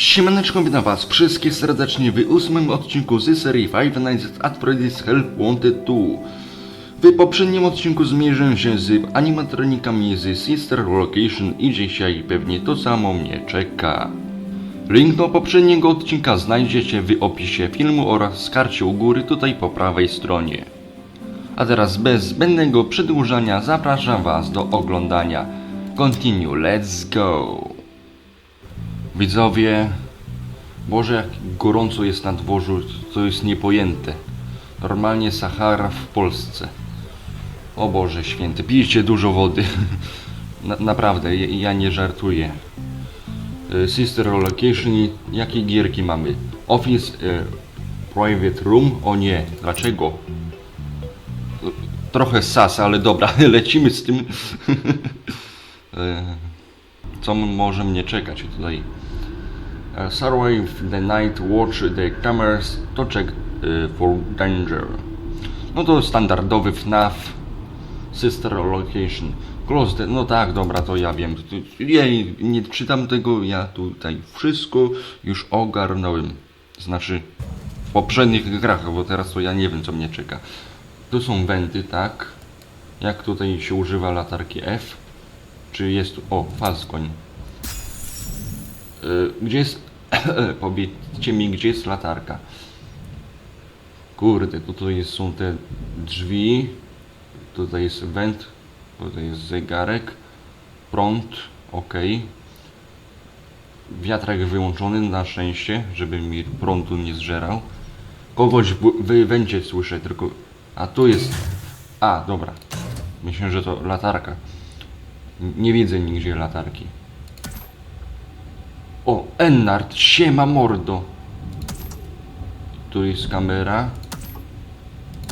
Siemaneczko, witam was wszystkich serdecznie w ósmym odcinku z serii Five Nights at Freddy's Help Wanted 2. W poprzednim odcinku zmierzę się z animatronikami z Sister Location i dzisiaj pewnie to samo mnie czeka. Link do poprzedniego odcinka znajdziecie w opisie filmu oraz karcie u góry tutaj po prawej stronie. A teraz bez zbędnego przedłużania zapraszam was do oglądania. Continue, let's go! Widzowie, Boże jak gorąco jest na dworzu, to jest niepojęte. Normalnie Sahara w Polsce. O Boże święty, pijcie dużo wody. Na, naprawdę, ja, nie żartuję. E, Sister Location jakie gierki mamy? Office e, Private Room? O nie, dlaczego? Trochę sas, ale dobra, lecimy z tym. E, Co może mnie czekać tutaj? Uh, survive the night, watch the cameras to check uh, for danger. No to standardowy FNAF Sister Location. Close the... No tak, dobra, to ja wiem. Ja nie czytam tego, ja tutaj wszystko już ogarnąłem. Znaczy w poprzednich grach, bo teraz to ja nie wiem co mnie czeka. Tu są wenty, tak? Jak tutaj się używa latarki F? Czy jest... O, fazgoń. Y, Gdzie jest... Powiedzcie mi, gdzie jest latarka. Kurde, tutaj są te drzwi. Tutaj jest węd. Tutaj jest zegarek. Prąd. Ok. Wiatrak wyłączony na szczęście, żeby mi prądu nie zżerał. Kogoś w wędzie słyszę, tylko... A tu jest... A, dobra. Myślę, że to latarka. Nie widzę nigdzie latarki. O, Ennard, siema mordo. Tu jest kamera.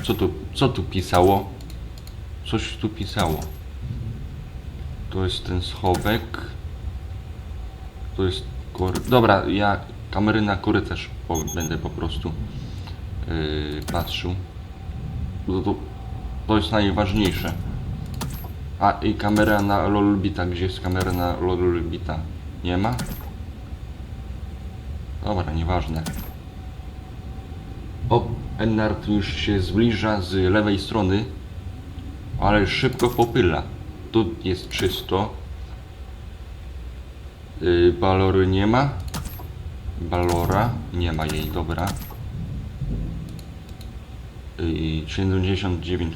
Co tu, co tu pisało? Coś tu pisało. To jest ten schowek. To jest kory... Dobra, ja kamery na korytarz po, będę po prostu yy, patrzył. To, to, to jest najważniejsze. A i kamera na Lolbita. Gdzie jest kamera na Lolbita? Nie ma? Dobra, nieważne. O, Ennard już się zbliża z lewej strony, ale szybko popyla. Tu jest czysto. Yy, Balory nie ma. Balora, nie ma jej, dobra. Yy, 79%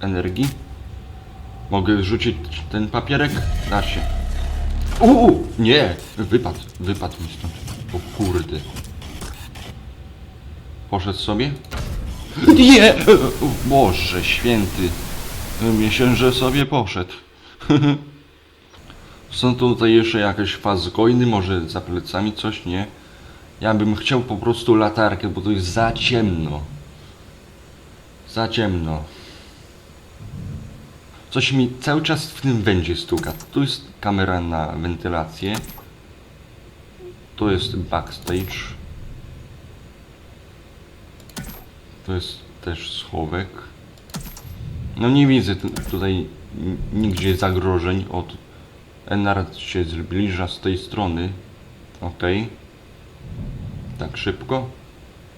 energii. Mogę rzucić ten papierek? Da się. Uuu, nie! Wypadł, wypadł mi stąd. O kurde. Poszedł sobie? Nie! O Boże święty. Myślę, że sobie poszedł. Są tutaj jeszcze jakieś fazgoiny, może za plecami coś, nie? Ja bym chciał po prostu latarkę, bo to jest za ciemno. Za ciemno. Coś mi cały czas w tym wędzie stuka. Tu jest kamera na wentylację. Tu jest backstage. To jest też schowek. No nie widzę tu- tutaj nigdzie zagrożeń od Enard się zbliża z tej strony. Ok. Tak szybko?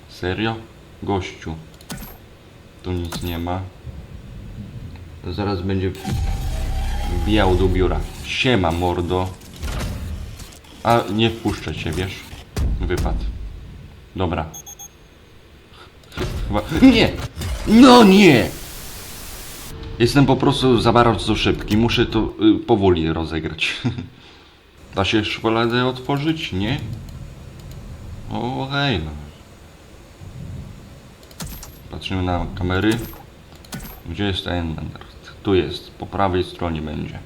Serio? Gościu. Tu nic nie ma. Zaraz będzie wbijał do biura. Siema mordo. A nie wpuszczę cię, wiesz? Wypad. Dobra. Ch- Chyba... Nie! No nie! Jestem po prostu za bardzo szybki. Muszę to y, powoli rozegrać. Da się szkoladę otworzyć? Nie? Okej. no. Patrzymy na kamery. Gdzie jest Ennard? Tu jest, po prawej stronie będzie.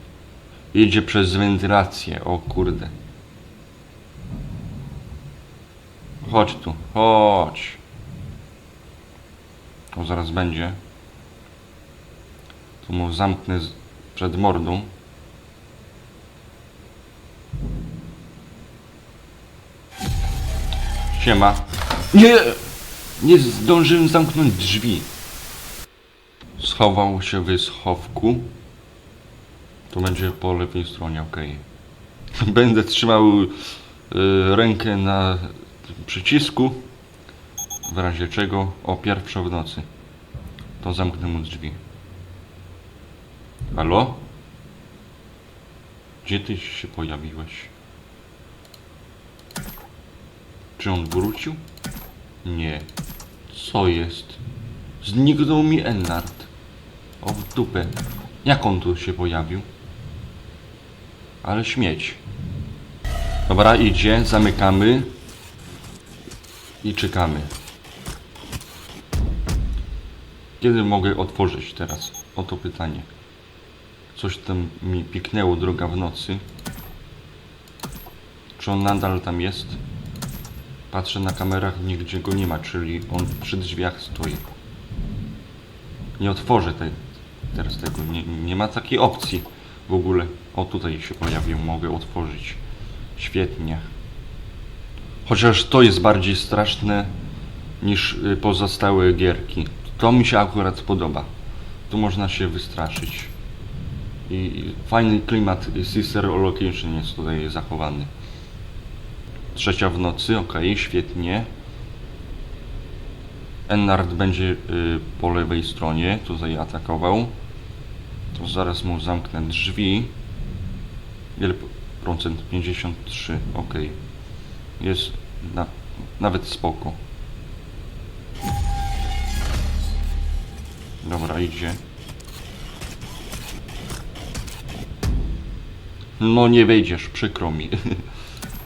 Idzie przez wentylację, o kurde. Chodź tu, chodź. O, zaraz będzie. Tu mu zamknę przed mordą. Siema. Nie! Nie zdążyłem zamknąć drzwi. Schował się w schowku. To będzie po lewej stronie, ok. Będę trzymał y, rękę na przycisku, w razie czego o pierwsza w nocy. To zamknę mu drzwi. Halo? Gdzie ty się pojawiłeś? Czy on wrócił? Nie. Co jest? Zniknął mi Ennard. O w dupę. Jak on tu się pojawił? Ale śmieć. Dobra, idzie, zamykamy. I czekamy. Kiedy mogę otworzyć teraz? Oto pytanie. Coś tam mi piknęło droga w nocy. Czy on nadal tam jest? Patrzę na kamerach, nigdzie go nie ma, czyli on przy drzwiach stoi. Nie otworzę tej, teraz tego, nie, nie ma takiej opcji w ogóle. O, tutaj się pojawił, mogę otworzyć. Świetnie. Chociaż to jest bardziej straszne niż y, pozostałe gierki. To mi się akurat podoba. Tu można się wystraszyć. I fajny klimat Sister Location jest tutaj zachowany. Trzecia w nocy, ok, świetnie. Ennard będzie y, po lewej stronie, tutaj atakował. To zaraz mu zamknę drzwi. Ile procent? 53, ok. Jest na, nawet spoko. Dobra, idzie. No nie wejdziesz, przykro mi.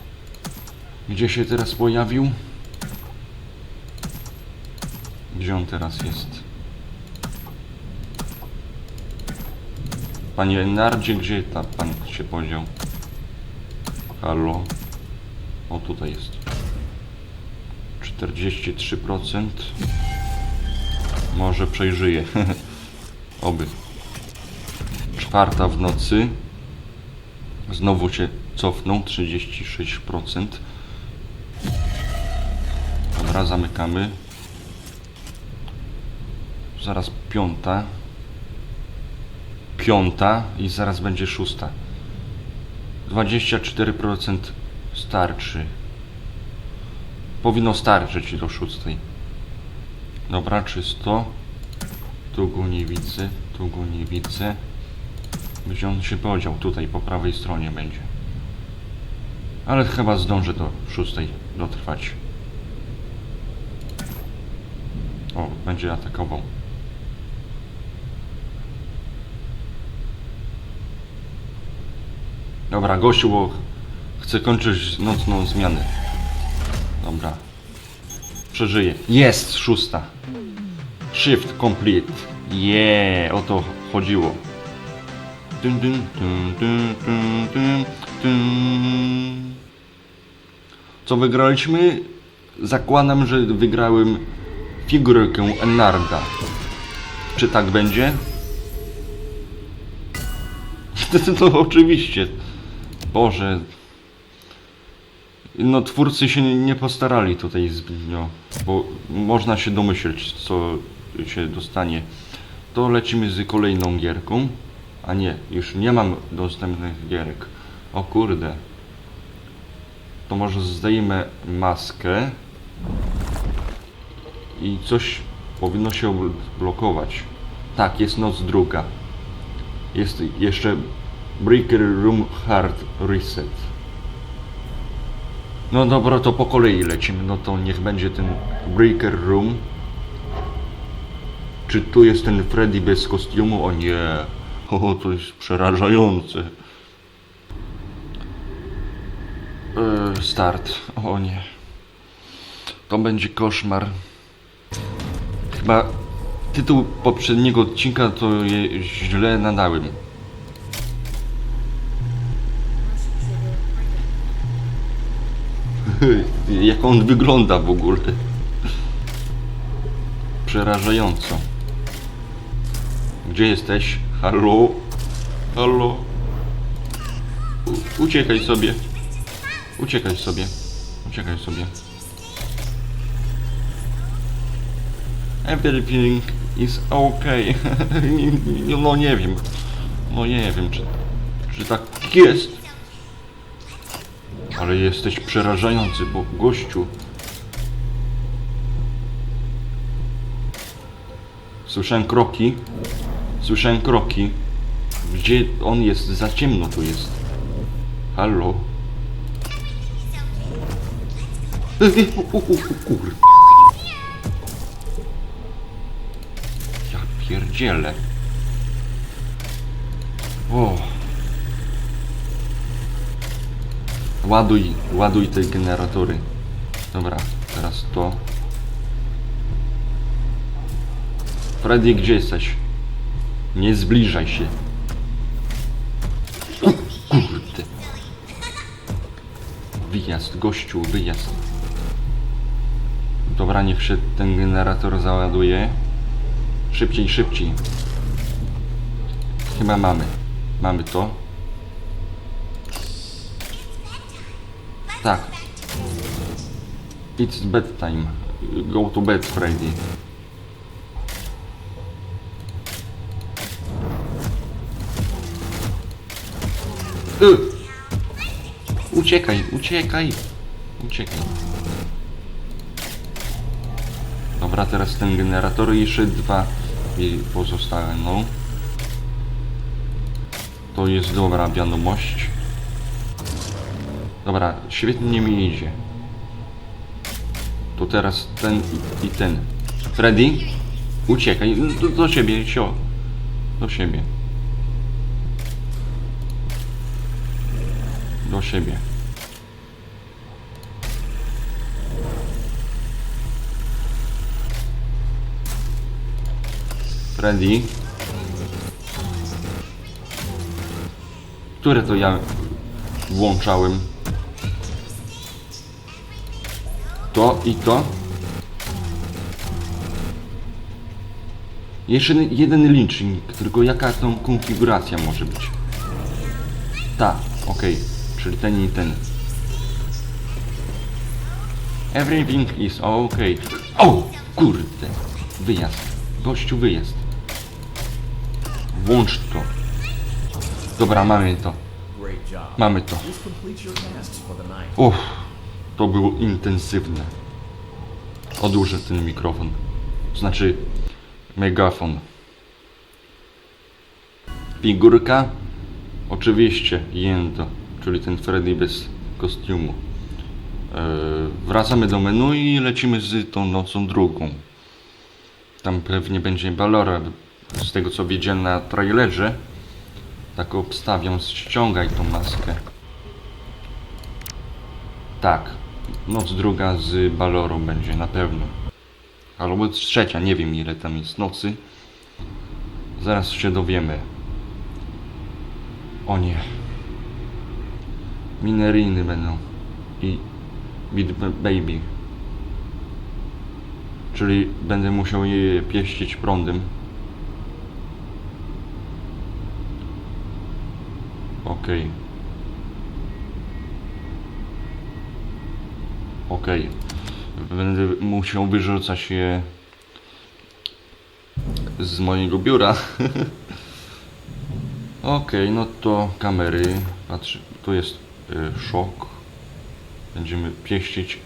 Gdzie się teraz pojawił? Gdzie on teraz jest? Panie Enardzie, gdzie ta pan się podział? Halo? O, tutaj jest. 43%. Może przejrzyję. Oby. Czwarta w nocy. Znowu się cofnął. 36%. Dobra, zamykamy. Zaraz piąta. Piąta i zaraz będzie szósta. 24% starczy. Powinno starczyć do szóstej. Dobra, czysto. Tu go nie widzę, tu go nie widzę. Gdzie on się podział? Tutaj, po prawej stronie będzie. Ale chyba zdążę do szóstej dotrwać. O, będzie atakował. Dobra, gościu, bo chcę kończyć nocną zmianę. Dobra. Przeżyję. Jest szósta. Shift complete. Yeah, o to chodziło. Dun, dun, dun, dun, dun, dun. Co wygraliśmy? Zakładam, że wygrałem figurkę Enarda. Czy tak będzie? No oczywiście. Boże. No twórcy się nie- postarali tutaj zbytnio, bo można się domyśleć, co się dostanie. To lecimy z kolejną gierką. A nie, już nie mam dostępnych gierek. O kurde. To może zdejmę maskę. I coś powinno się blokować. Tak, jest noc druga. Jest jeszcze Breaker Room Hard Reset. No dobra, to po kolei lecimy. No to niech będzie ten Breaker Room. Czy tu jest ten Freddy bez kostiumu? O nie. O, to jest przerażające. E, start. O nie. To będzie koszmar. Chyba tytuł poprzedniego odcinka to źle nadałem. Jak on wygląda w ogóle. Przerażająco. Gdzie jesteś? Halo? Halo? U uciekaj sobie. Uciekaj sobie. Uciekaj sobie. Everything is okay. no nie wiem. No nie wiem, czy, czy tak jest. Ale jesteś przerażający, bo gościu. Słyszałem kroki. Słyszałem kroki. Gdzie on jest? Za ciemno tu jest. Halo? Ej, u, u, u, Kur... Ja pierdzielę. O. Ładuj, ładuj te generatory. Dobra, teraz to. Freddy, gdzie jesteś? Nie zbliżaj się. Kurde. Wyjazd, gościu, wyjazd. Dobra, niech się ten generator załaduje. Szybciej, szybciej. Chyba mamy. Mamy to. Tak. It's bedtime. Go to bed, Freddy. Y! Uciekaj, uciekaj. Uciekaj. Dobra, teraz ten generator i jeszcze dwa no. To jest dobra wiadomość. Dobra, świetnie mi idzie. To teraz ten i, i ten. Freddy? Uciekaj, do, do siebie, sio. Do siebie. Do siebie. Freddy? Które to ja włączałem? To i to? Jeszcze jeden licznik, tylko jaka tą konfiguracja może być? Ta, okej, czyli ten i ten. Everything is okay. O, kurde, wyjazd, gościu wyjazd. Włącz to. Dobra, mamy to, mamy to. Uff, to było intensywne. Odłożę ten mikrofon. Znaczy, megafon. Figurka? Oczywiście, Jendo, czyli ten Freddy bez kostiumu. Eee, wracamy do menu i lecimy z tą nocą drugą. Tam pewnie będzie Balora. Z tego co widziałem na trailerze, tak obstawiam, ściągaj tą maskę. Tak. Noc druga z Balorą będzie na pewno. Albo trzecia, nie wiem ile tam jest nocy. Zaraz się dowiemy. O nie. Mineryjny będą. I Ba- Baby. Czyli będę musiał je pieścić prądem. Okej. Okej. Będę musiał wyrzucać je z mojego biura. Okej, no to kamery. Patrz, tu jest y, szok. Będziemy pieścić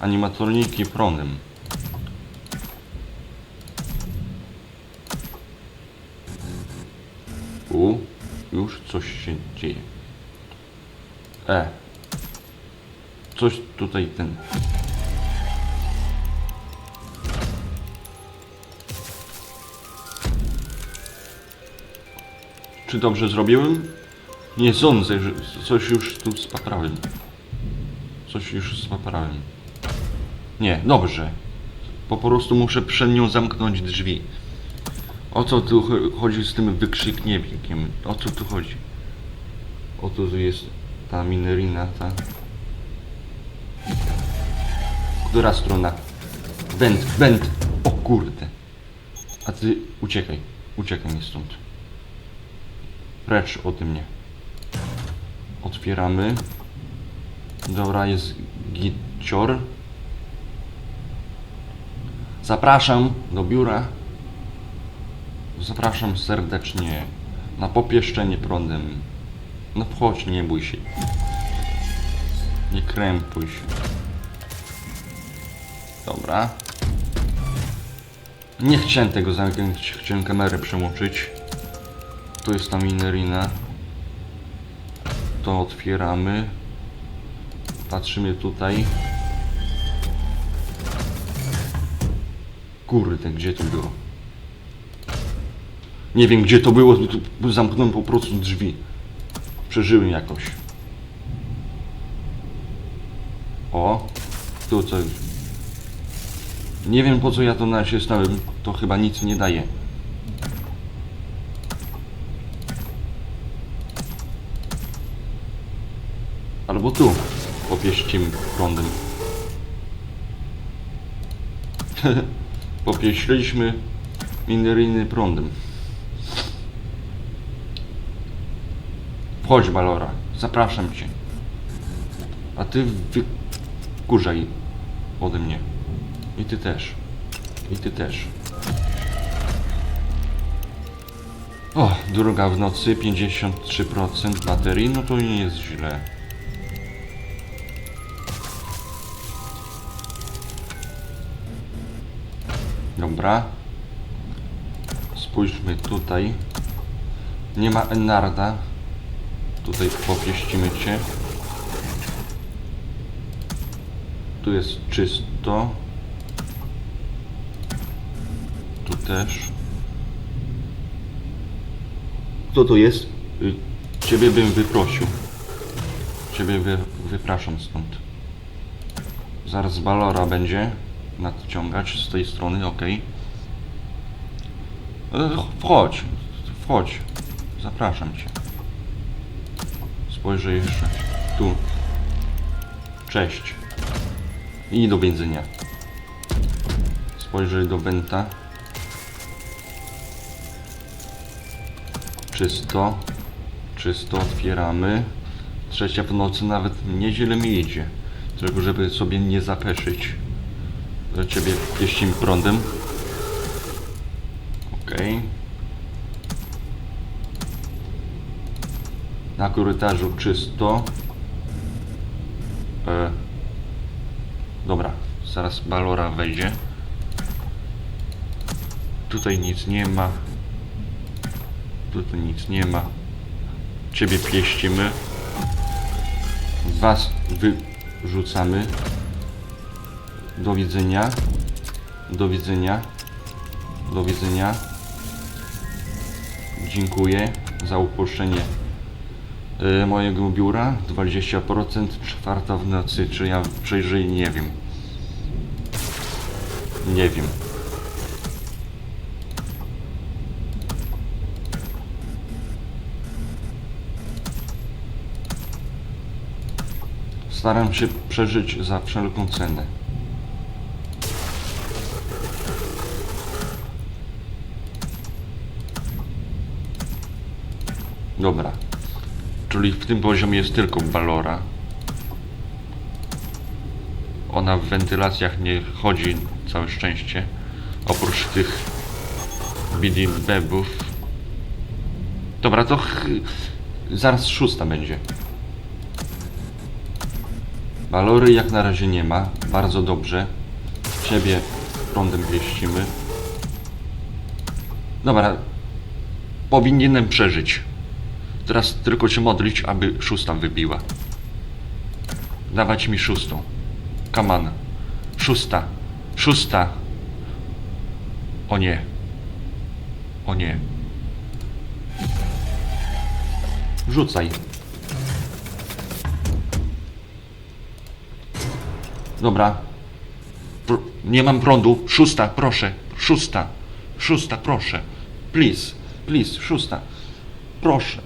animatroniki prądem. U, już coś się dzieje. E. Coś tutaj ten. Czy dobrze zrobiłem? Nie sądzę, że coś już tu spaprałem. Coś już spaprałem. Nie, dobrze. Po prostu muszę przed nią zamknąć drzwi. O co tu cho- chodzi z tym wykrzyknikiem? O co tu chodzi? O tu jest ta minerina, ta. Która strona? Węd, węd! O kurde! A ty uciekaj, uciekaj mi stąd. Precz ode mnie. Otwieramy. Dobra, jest gicior. Zapraszam do biura. Zapraszam serdecznie na popieszczenie prądem. No wchodź, nie bój się. Nie krępuj się. Dobra. Nie chciałem tego zamknąć, chciałem kamerę przełączyć. Tu jest ta minerina. To otwieramy. Patrzymy tutaj. Kurde, gdzie to było? Nie wiem gdzie to było, zamknąłem po prostu drzwi. Przeżyłem jakoś. O, tu coś. Nie wiem po co ja to nacisnąłem, to chyba nic nie daje. Albo tu, popieścimy prądem. Popieściliśmy mineryjny prądem. Wchodź, Balora, zapraszam cię. A ty wykurzaj ode mnie. I ty też. I ty też. O, druga w nocy, 53% baterii, no to nie jest źle. Dobra. Spójrzmy tutaj. Nie ma Enarda. Tutaj popieścimy cię. Tu jest czysto. Tu też. Kto to jest? Y, Ciebie bym wyprosił. Ciebie wy, wypraszam stąd. Zaraz Balora będzie nadciągać z tej strony, ok. Wchodź, wchodź. Zapraszam cię. Spojrzę jeszcze. Tu. Cześć. I do więzienia. Spojrzę do Benta. Czysto. Czysto otwieramy. Trzecia w nocy nawet nieźle mi idzie. Tylko żeby sobie nie zapeszyć. Do ciebie pieścimy prądem. Okej. Na korytarzu czysto. E, dobra, zaraz Balora wejdzie. Tutaj nic nie ma. Tutaj nic nie ma. Ciebie pieścimy. Was wyrzucamy. Do widzenia. Do widzenia. Do widzenia. Dziękuję za upuszczenie y, mojego biura. 20% czwarta w nocy. Czy ja przejrzę? Nie wiem. Nie wiem. Staram się przeżyć za wszelką cenę. Dobra. Czyli w tym poziomie jest tylko balora. Ona w wentylacjach nie chodzi, całe szczęście. Oprócz tych bidibebów. Dobra, to zaraz szósta będzie. Balory jak na razie nie ma. Bardzo dobrze. Ciebie prądem wieścimy. Dobra. Powinienem przeżyć. Teraz tylko się modlić, aby szósta wybiła. Dawać mi szóstą. Kaman. Szósta. Szósta. O nie. O nie. Rzucaj. Dobra. Pr nie mam prądu. Szósta, proszę. Szósta. Szósta, proszę. Please. Please. Szósta. Proszę.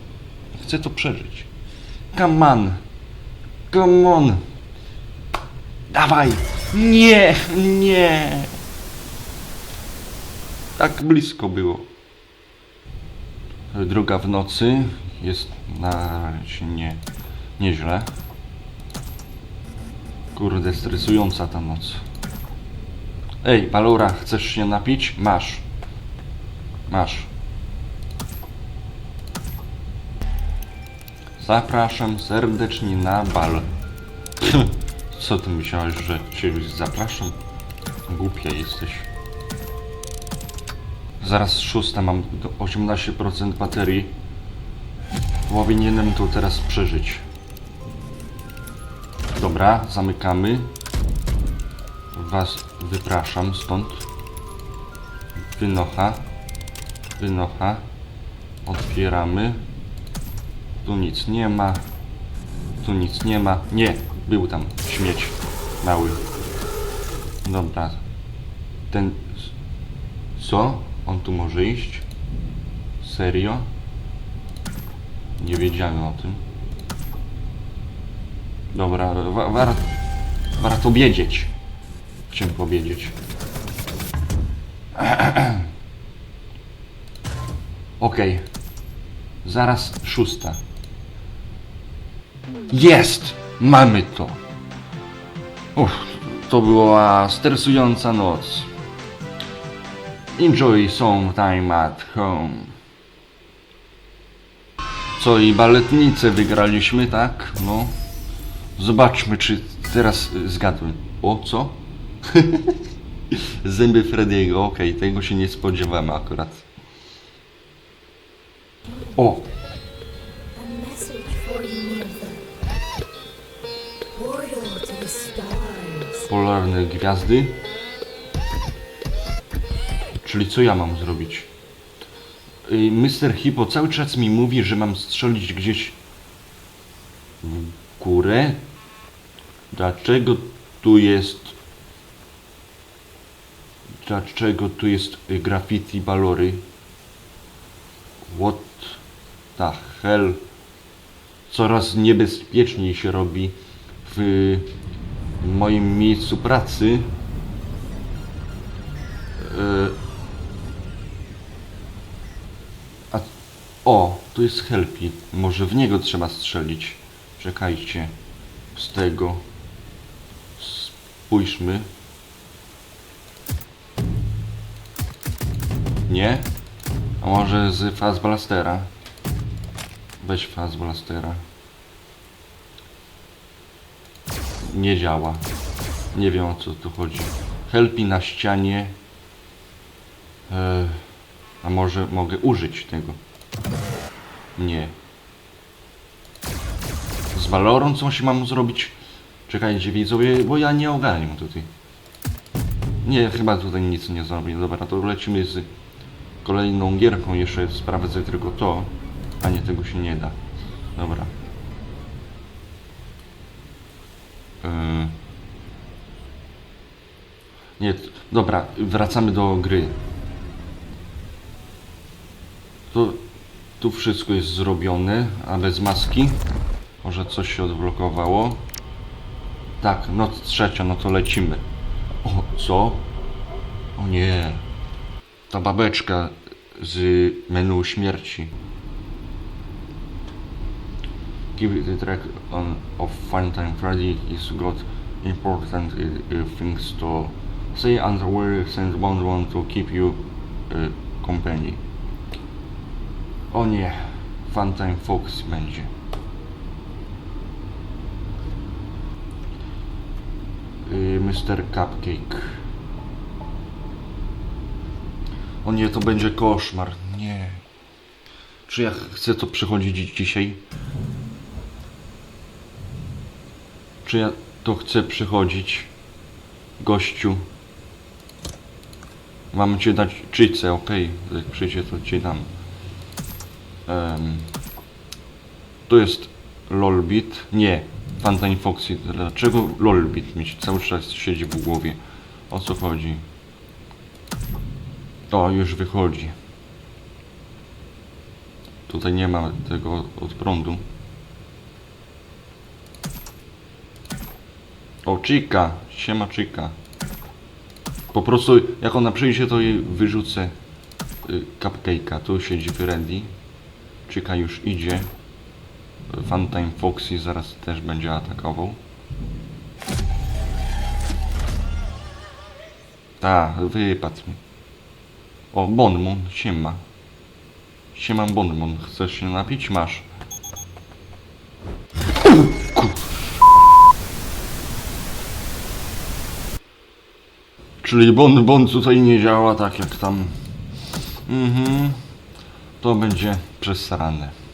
Chcę to przeżyć. Come on. Come on. Dawaj. Nie. Nie. Tak blisko było. Druga w nocy. Jest na razie nie, nieźle. Kurde, stresująca ta noc. Ej, Balura, chcesz się napić? Masz. Masz. Zapraszam serdecznie na bal. Co ty myślałeś, że cię zapraszam? Głupia jesteś. Zaraz szósta, mam do 18% baterii. Powinienem to teraz przeżyć. Dobra, zamykamy. Was wypraszam stąd. Wynocha. Wynocha. Otwieramy. Tu nic nie ma. Tu nic nie ma. Nie, był tam śmieć mały. Dobra. Ten... Co? On tu może iść? Serio? Nie wiedziałem o tym. Dobra, wa war warto wiedzieć. Chciałem powiedzieć. Okej. Zaraz szósta. Jest! Mamy to! Uff, to była stresująca noc. Enjoy some time at home. Co i baletnicę wygraliśmy, tak? No. Zobaczmy, czy teraz y, zgadłem. O, co? Zęby Frediego, okej, tego się nie spodziewałem akurat. O, polarne gwiazdy. Czyli co ja mam zrobić? Y, Mr. Hippo cały czas mi mówi, że mam strzelić gdzieś w górę. Dlaczego tu jest... Dlaczego tu jest y, graffiti balory? What the hell? Coraz niebezpieczniej się robi w moim miejscu pracy. E, A o, tu jest Helpi. Może w niego trzeba strzelić. Czekajcie. Z tego. Spójrzmy. Nie? A może z Fazblastera? Weź Fazblastera. Nie działa. Nie wiem o co tu chodzi. Helpi na ścianie. E, a może mogę użyć tego? Nie. Z Valorą coś mam zrobić? Czekajcie widzowie, bo ja nie ogarniam tutaj. Nie, chyba tutaj nic nie zrobię. Dobra, to lecimy z kolejną gierką. Jeszcze sprawdzę tylko to, a nie tego się nie da. Dobra. Yy. Nie, dobra, wracamy do gry. Tu, tu wszystko jest zrobione, a bez maski. Może coś się odblokowało. Tak, noc trzecia, no to lecimy. O, co? O nie. Ta babeczka z menu śmierci. Give the track on of Fun Time Freddy is got important uh, things to say and will send one one to keep you uh, company. O nie, Fun Time Fox będzie. Y, Mr. Cupcake. O nie, to będzie koszmar. Nie. Czy ja chcę to przechodzić dzisiaj? Czy ja to chcę przychodzić? Gościu. Mam ci dać czycę, okej. Jak przyjdzie to ci dam. Em, to jest Lolbit. Nie. Fantine Foxy. Dlaczego Lolbit mi cały czas siedzi w głowie? O co chodzi? O, już wychodzi. Tutaj nie ma tego od prądu. O, Chica! Siema Chica. Po prostu jak ona przyjdzie, to jej wyrzucę y, cupcake'a. Tu siedzi Randy. Chica już idzie. Funtime Foxy zaraz też będzie atakował. Ta, wypadł mi. O, Bonmon, siema. Siema Bonmon, chcesz się napić? Masz. Uku. Czyli Bonbon tutaj nie działa tak jak tam. Mhm. To będzie przesrane.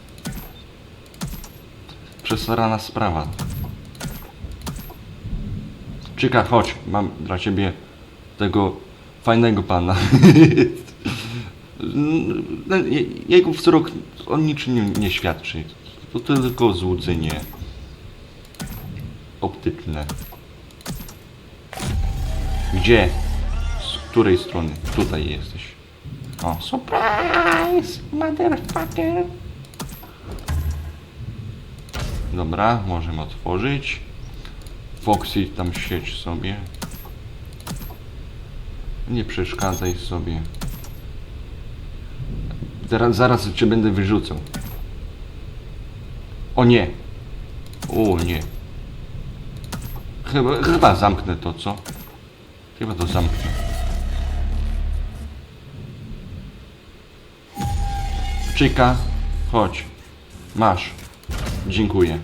Przesrana sprawa. Czyka, chodź, mam dla ciebie tego fajnego pana. Je- Jego wzrok o niczym nie, nie świadczy. To tylko złudzenie optyczne. Gdzie? Z której strony? Tutaj jesteś. O, surprise! Motherfucker! Dobra, możemy otworzyć. Foxy tam siedź sobie. Nie przeszkadzaj sobie. Zaraz, zaraz cię będę wyrzucał. O nie! O nie! Chyba, chyba zamknę to, co? Chyba to zamknę. Czyka, chodź. Masz. Dziękuję.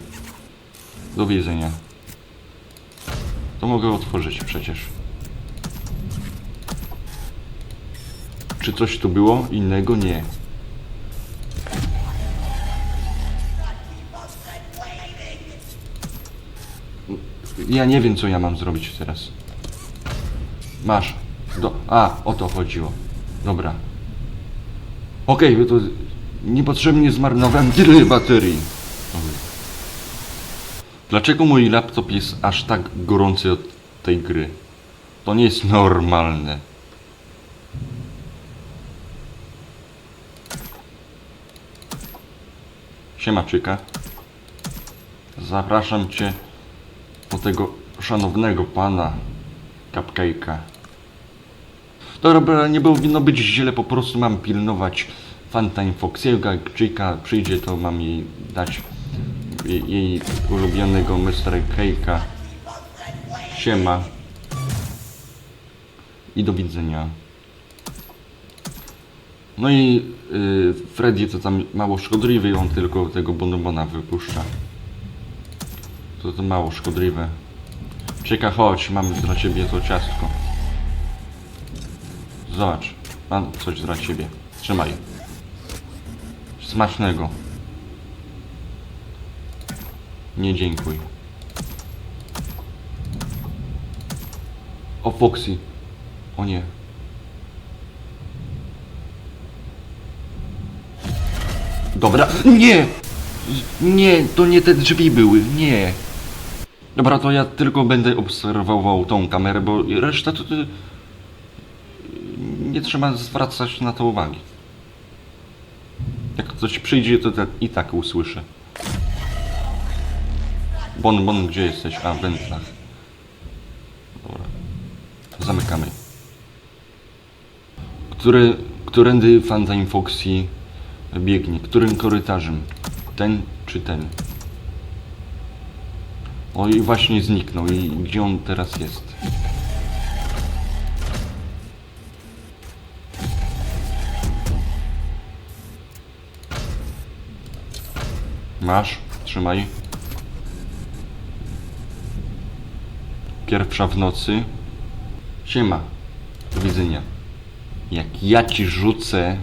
Do widzenia. To mogę otworzyć przecież. Czy coś tu było innego? Nie. Ja nie wiem, co ja mam zrobić teraz. Masz. Do... A, o to chodziło. Dobra. Okej, okay, to niepotrzebnie zmarnowałem tyle baterii. Dlaczego mój laptop jest aż tak gorący od tej gry? To nie jest normalne. Siemaczyka. Zapraszam cię po tego szanownego pana Cupcake'a. Dobra, nie powinno być źle, po prostu mam pilnować Fantine Foxiego, jak Chica przyjdzie, to mam jej dać jej, ulubionego Mr. Cake'a. Siema. I do widzenia. No i y, Freddy to tam mało szkodliwy, on tylko tego bonbona wypuszcza. To to mało szkodliwe. Czeka, chodź, mam dla ciebie to ciastko. Zobacz, mam coś dla ciebie. Trzymaj. Smacznego. Nie dziękuj. O, Foxy. O nie. Dobra. Nie! Nie, to nie te drzwi były. Nie. Dobra, to ja tylko będę obserwował tą kamerę, bo reszta to... nie trzeba zwracać na to uwagi. Jak coś przyjdzie, to i tak usłyszę. Bon, bon, gdzie jesteś? A, w. Dobra. Zamykamy. Który, którędy Fantine Foxy biegnie? Którym korytarzem? Ten czy ten? O i właśnie zniknął. I gdzie on teraz jest? Masz, trzymaj. Pierwsza w nocy. Siema. Do widzenia. Jak ja ci rzucę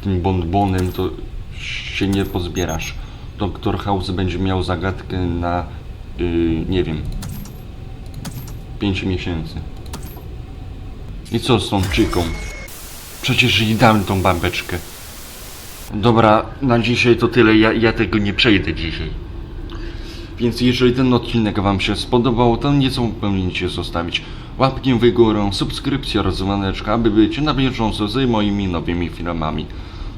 tym bonbonem, to się nie pozbierasz. Doktor House będzie miał zagadkę na, yy, nie wiem, 5 miesięcy. I co z tą czyką? Przecież jej dałem tą babeczkę. Dobra, na dzisiaj to tyle. Ja, ja tego nie przejdę dzisiaj. Więc jeżeli ten odcinek Wam się spodobał, to nie zapomnijcie zostawić łapkiem w górę, subskrypcję oraz dzwoneczka, aby być na bieżąco z moimi nowymi filmami.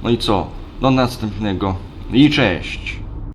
No i co? Do następnego i cześć!